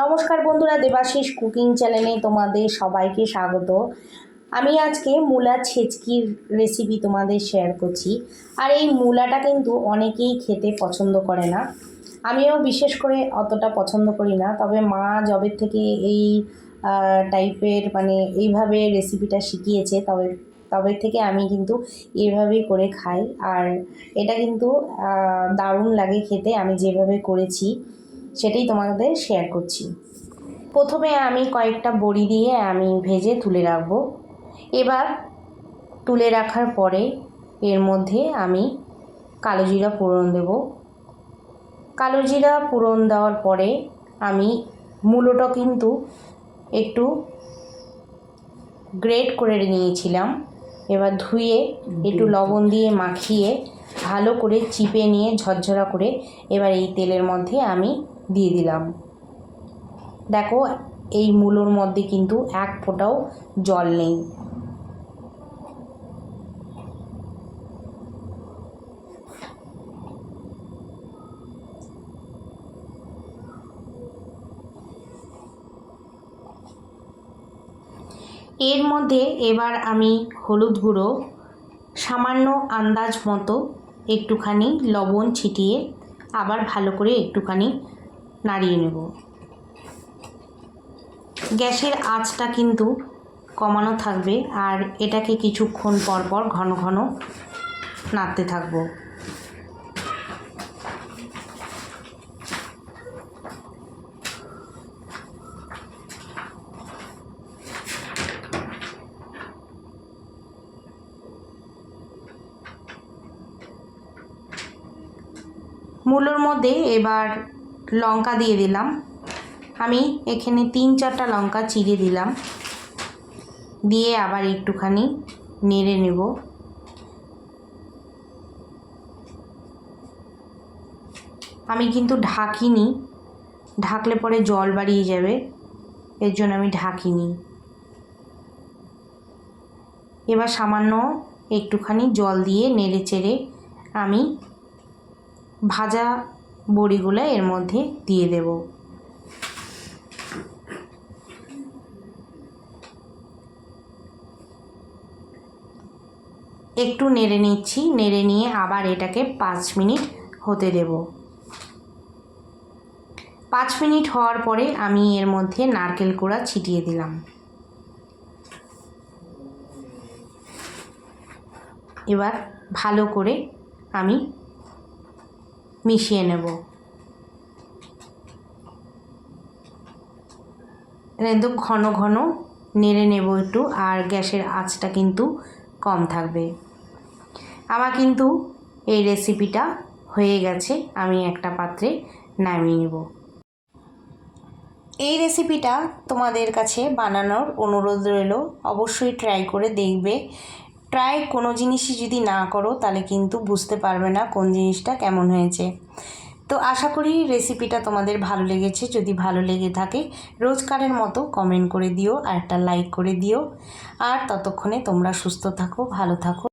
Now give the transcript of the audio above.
নমস্কার বন্ধুরা, দেবাশিস কুকিং চ্যানেলে তোমাদের সবাইকে স্বাগত। আমি আজকে মূলা ছেচকির রেসিপি তোমাদের শেয়ার করছি। আর এই মূলাটা কিন্তু অনেকেই খেতে পছন্দ করে না। আমিও বিশেষ করে অতটা পছন্দ করি না, তবে মা জবের থেকে এই টাইপের মানে এইভাবে রেসিপিটা শিখিয়েছে, তবে তবে থেকে আমি কিন্তু এভাবেই করে খাই। আর এটা কিন্তু দারুণ লাগে খেতে, আমি যেভাবে করেছি। সেটাই তোমাদের শেয়ার করছি। প্রথমে আমি কয়েকটা বড়ি দিয়ে আমি ভেজে তুলে রাখব। এবার তুলে রাখার পরে এর মধ্যে আমি কালো জিরা ফোড়ন দেব। কালো জিরা ফোড়ন দেওয়ার পরে আমি মূলোটা কিন্তু একটু গ্রেট করে নিয়েছিলাম। এবার ধুয়ে একটু লবণ দিয়ে মাখিয়ে ভালো করে চিপে নিয়ে ঝরঝরা করে এবার এই তেলের মধ্যে আমি দিয়ে দিলাম। দেখো, এই মূলোর মধ্যে কিন্তু এক ফোঁটাও জল নেই। এর মধ্যে এবার আমি হলুদ গুঁড়ো, সামান্য আন্দাজ মতো একটুখানি লবণ ছিটিয়ে আবার ভালো করে একটুখানি নাড়িয়ে নেব। গ্যাসের আঁচটা কিন্তু কমানো থাকবে আর এটাকে কিছুক্ষণ পর পর ঘন ঘন নাড়তে থাকব। মূলোর মধ্যে এবার লঙ্কা দিয়ে দিলাম। আমি এখানে তিন চারটা লঙ্কা চিড়ে দিলাম। দিয়ে আবার একটুখানি নেড়ে নেব। আমি কিন্তু ঢাকিনি। ঢাকলে পরে জল বাড়িয়ে যাবে। এর জন্য আমি ঢাকিনি। এবার সামান্য একটুখানি জল দিয়ে নেড়ে চেড়ে আমি ভাজা বড়িগুলো এর মধ্যে দিয়ে দেব। একটু নেড়ে নিচ্ছি, নেড়ে নিয়ে আবার এটাকে পাঁচ মিনিট হতে দেব। পাঁচ মিনিট হওয়ার পরে আমি এর মধ্যে নারকেল কোড়া ছিটিয়ে দিলাম। এবার ভালো করে আমি মিশিয়ে নেব। একদম ঘন ঘন নেড়ে নেব একটু, আর গ্যাসের আঁচটা কিন্তু কম থাকবে। আমার কিন্তু এই রেসিপিটা হয়ে গেছে, আমি একটা পাত্রে নামিয়ে নেব। এই রেসিপিটা তোমাদের কাছে বানানোর অনুরোধ রইল, অবশ্যই ট্রাই করে দেখবে। ট্রাই কোনো জিনিসই যদি না করো, তাহলে কিন্তু বুঝতে পারবে না কোন জিনিসটা কেমন হয়েছে। তো আশা করি রেসিপিটা তোমাদের ভালো লেগেছে। যদি ভালো লেগে থাকে, রোজকারের মতো কমেন্ট করে দিও আর একটা লাইক করে দিও। আর ততক্ষণে তোমরা সুস্থ থাকো, ভালো থাকো।